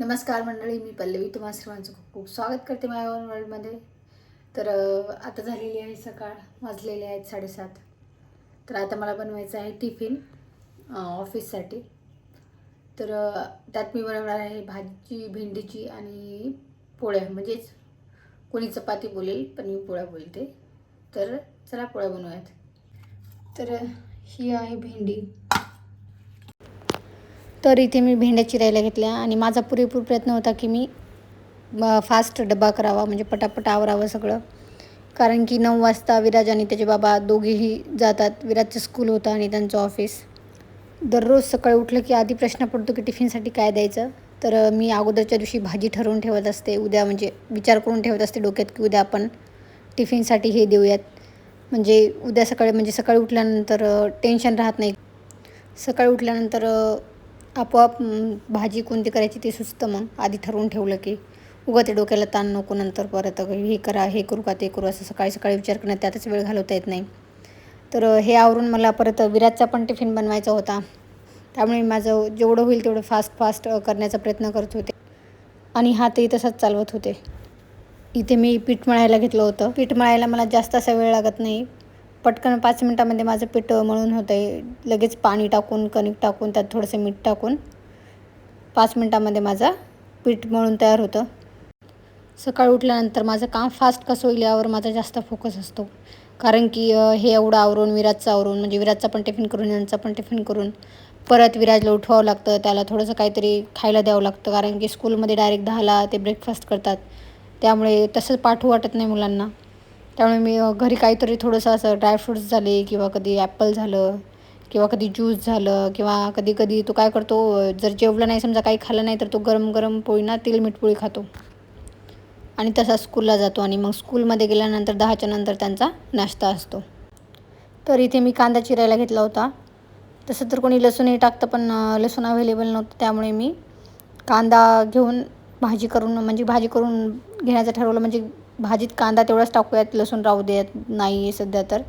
नमस्कार मंडळी मी पल्लवी. तुम्हा सर्वांचं खूप खूप स्वागत करते माझ्या वर्ल्डमध्ये तर आता झालेली आहे सकाळ. वाजलेले आहेत साडेसात. तर आता मला बनवायचं आहे टिफिन ऑफिससाठी. तर त्यात मी बनवणार आहे भाजी भेंडीची आणि पोळ्या. म्हणजेच कोणी चपाती बोलेल पण मी पोळ्या बोलते. तर चला पोळ्या बनवूयात. तर ही आहे भेंडी. तर इथे मी भेंड्या चिरायला घेतल्या आणि माझा पुरेपूर प्रयत्न होता की मी फास्ट डबा करावा म्हणजे पटापट आवरावं सगळं. कारण की नऊ वाजता विराज आणि त्याचे बाबा दोघेही जातात. विराजचं स्कूल होतं आणि त्यांचं ऑफिस दररोज सकाळी उठलं की आधी प्रश्न पडतो की टिफिनसाठी काय द्यायचं? तर मी अगोदरच्या दिवशी भाजी ठरवून ठेवत असते. उद्या म्हणजे विचार करून ठेवत असते डोक्यात की उद्या आपण टिफिनसाठी हे देऊयात. म्हणजे उद्या सकाळी म्हणजे सकाळी उठल्यानंतर टेन्शन राहत नाही. सकाळी उठल्यानंतर आपोआप भाजी कोणती करायची ते सुचतं मग आधी ठरवून ठेवलं की उगा ते डोक्याला ताण नको नंतर परत हे करा हे करू का ते करू असं सकाळी सकाळी विचार करण्यात त्यातच वेळ घालवता येत नाही. तर हे आवरून मला परत विराजचा पण टिफिन बनवायचा होता. त्यामुळे माझं जेवढं होईल तेवढं फास्ट फास्ट करण्याचा प्रयत्न करत होते. आणि हातही तसाच चालवत होते. इथे मी पीठ मळायला घेतलं होतं. पीठ मळायला मला जास्त असा वेळ लागत नाही. पटकन पाच मिनटामध्ये माझं पीठ मळून होतं आहे लगेच पाणी टाकून कणिक टाकून त्यात थोडंसं मीठ टाकून पाच मिनटामध्ये माझा पीठ मळून तयार होतं. सकाळी उठल्यानंतर माझं काम फास्ट कसं होईल यावर माझा जास्त फोकस असतो. कारण की हे एवढं आवरून विराजचं आवरून म्हणजे विराजचा पण टिफिन करून यांचा पण टिफिन करून परत विराजला उठवावं लागतं. त्याला थोडंसं काहीतरी खायला द्यावं लागतं. कारण की स्कूलमध्ये डायरेक्ट दहाला ते ब्रेकफास्ट करतात. त्यामुळे तसं पाठवू वाटत नाही मुलांना. त्यामुळे मी घरी काहीतरी थोडंसं असं ड्रायफ्रुट्स झाले किंवा कधी ॲपल झालं किंवा कधी ज्यूस झालं किंवा कधी कधी तो काय करतो जर जेवलं नाही समजा काही खाल्लं नाही तर तो गरम गरम पोळी ना तेल मीठ पोळी खातो. आणि तसा स्कूलला जातो आणि मग स्कूलमध्ये गेल्यानंतर दहाच्या नंतर त्यांचा नाश्ता असतो. तर इथे मी कांदा चिरायला घेतला होता. तसं तर कोणी लसूणही टाकतं पण लसूण अवेलेबल नव्हतं. त्यामुळे मी कांदा घेऊन भाजी करून म्हणजे भाजी करून घेण्याचं ठरवलं. म्हणजे भाजीत कांदा तेवढाच टाकूयात लसूण राहू देत नाही आहे सध्या तर.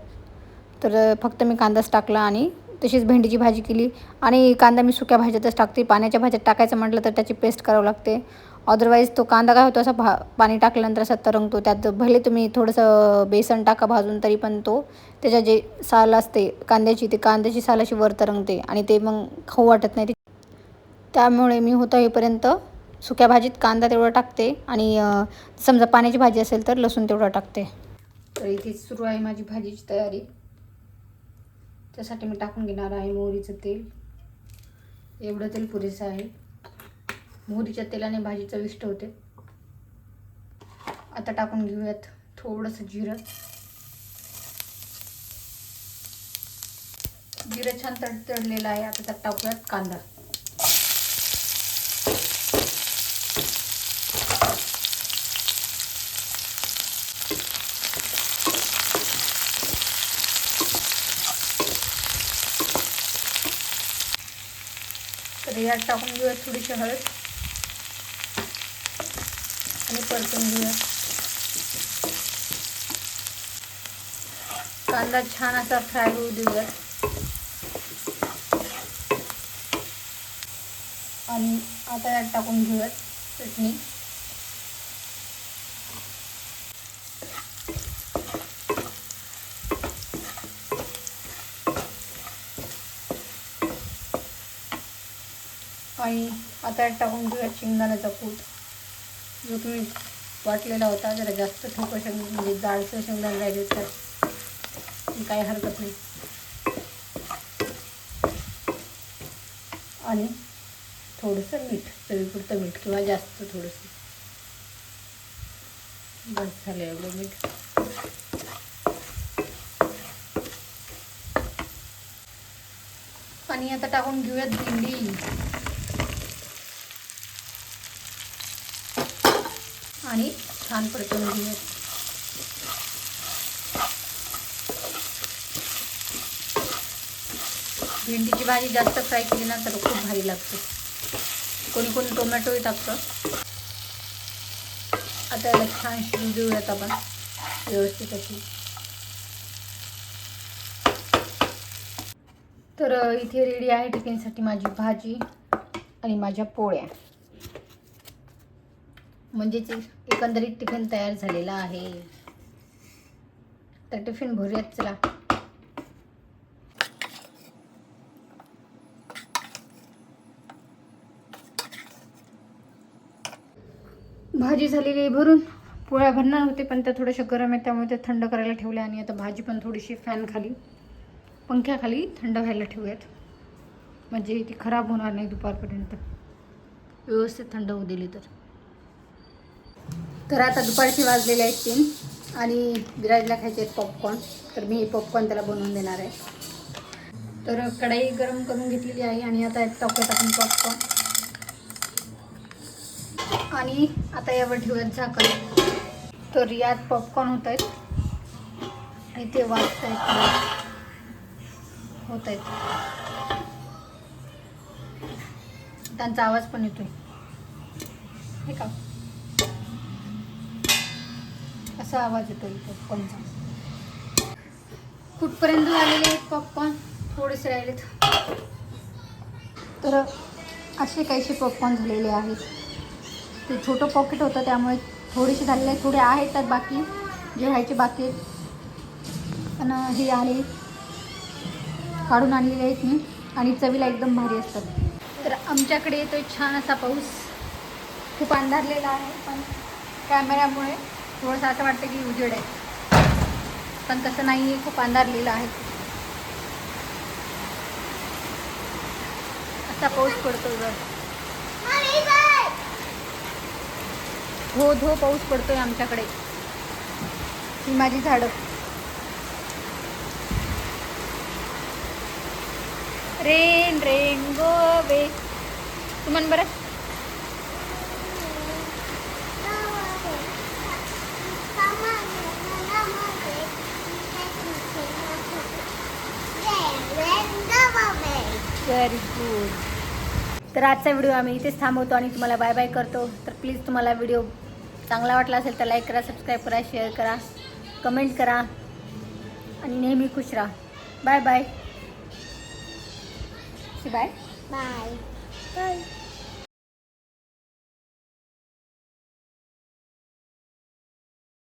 तर फक्त मी कांदाच टाकला आणि तशीच भेंडीची भाजी केली. आणि कांदा मी सुक्या भाज्यातच टाकते. पाण्याच्या भाज्यात टाकायचं म्हटलं तर त्याची पेस्ट करावं लागते. अदरवाईज तो कांदा काय होतो असा भा पाणी टाकल्यानंतर असा तरंगतो. त्यात भले तुम्ही थोडंसं बेसन टाका भाजून तरी पण तो त्याच्या जे साल असते कांद्याची ते कांद्याची साल अशी वर तरंगते. आणि ते मग खाऊ वाटत नाही. त्यामुळे मी होतं हेपर्यंत सुक्या भाजीत कांदा तेवढा टाकते आणि समजा पाण्याची भाजी असेल तर लसूण तेवढा टाकते. तर इथे सुरू आहे माझी भाजीची तयारी. त्यासाठी मी टाकून घेणार आहे मोहरीचं तेल. एवढं तेल पुरेसं आहे. मोहरीच्या तेलाने भाजी चविष्ट होते. आता टाकून घेऊयात थोडंसं जिरं. जिरं छान तड तडलेलं आहे. आता त्यात टाकूयात कांदा. यात टाकून घेऊया थोडीशी हळद. आणि परतून घेऊया कांदा छान असा फ्राय होऊ देऊया आणि आता यात टाकून घेऊयात चटणी. आणि आता टाकून घेऊया शेंगदाण्याचा कूट. जो तुम्ही वाटलेला होता जरा जास्त ठोकं शेंग म्हणजे जाडसं शेंगदाणे राहिले तर काही हरकत नाही. आणि थोडंसं मीठ चवीपुरतं मीठ किंवा जास्त थोडंसं. बस झालं एवढं मीठ. आणि आता टाकून घेऊयात भेंडी. आणि छान परतून घेऊयात भेंडीची भाजी जास्त फ्राय केली ना तर खूप भारी लागते. कोणी कोणी टोमॅटोही टाकतं. आता याला छान शिजू देऊयात आपण व्यवस्थित अशी. तर इथे रेडी आहे टिफिनसाठी माझी भाजी आणि माझ्या पोळ्या. म्हणजेच एकंदरीत टिफिन तयार झालेला आहे. तर टिफिन भरूयात चला. भाजी झालेली आहे भरून. पोळ्या भरणार होते पण त्या थोड्याशा गरम आहेत त्यामुळे त्या थंड करायला ठेवल्या आणि आता भाजी पण थोडीशी फॅन खाली. पंख्याखाली थंड व्हायला ठेवूयात. म्हणजे ती खराब होणार नाही दुपारपर्यंत. व्यवस्थित थंड होऊ दिली तर. तर आता दुपारची वाजलेले आहेत तीन. आणि विराजला खायचे आहेत पॉपकॉर्न तर मी पॉपकॉर्न त्याला बनवून देणार आहे. तर कढाई गरम करून घेतलेली आहे आणि आता टाकूयात आपण पॉपकॉर्न आणि आता यावर ठेवूयात झाकण. तर यात पॉपकॉर्न होत आहेत. आणि ते वाजत आहेत. होत आहेत. त्यांचा आवाज पण येतोय. हे का? असा आवाज येतो पॉपकॉर्नचा कुठपर्यंत झालेले आहेत पॉपकॉर्न थोडेसे राहिलेत. तर असे काहीसे पॉपकॉर्न झालेले आहेत. ते छोटं पॉकेट होतं त्यामुळे थोडेसे झालेले आहेत. थोडे आहेत तर बाकी जे व्हायचे बाकी आहेत. पण हे आले काढून आणलेले आहेत मी. आणि चवीला एकदम भारी असतात. तर आमच्याकडे येतोय छान असा पाऊस. खूप अंधारलेला आहे पण कॅमेऱ्यामुळे थोडंसं असं वाटतं की उजेड आहे. पण तसं नाही आहे खूप अंधारलेलं आहे. असा पाऊस पडतो जर धो हो, धो पाऊस पडतोय आमच्याकडे. ही माझी झाडं. रेन रेन गो वे तुम्हाला बरं. व्हेरी गुड तर आजचा व्हिडिओ आम्ही इथेच थांबवतो आणि तुम्हाला बाय बाय करतो. तर प्लीज तुम्हाला व्हिडिओ चांगला वाटला असेल तर लाईक करा सबस्क्राईब करा शेअर करा कमेंट करा आणि नेहमी खुश राहा. Bye bye bye. Bye.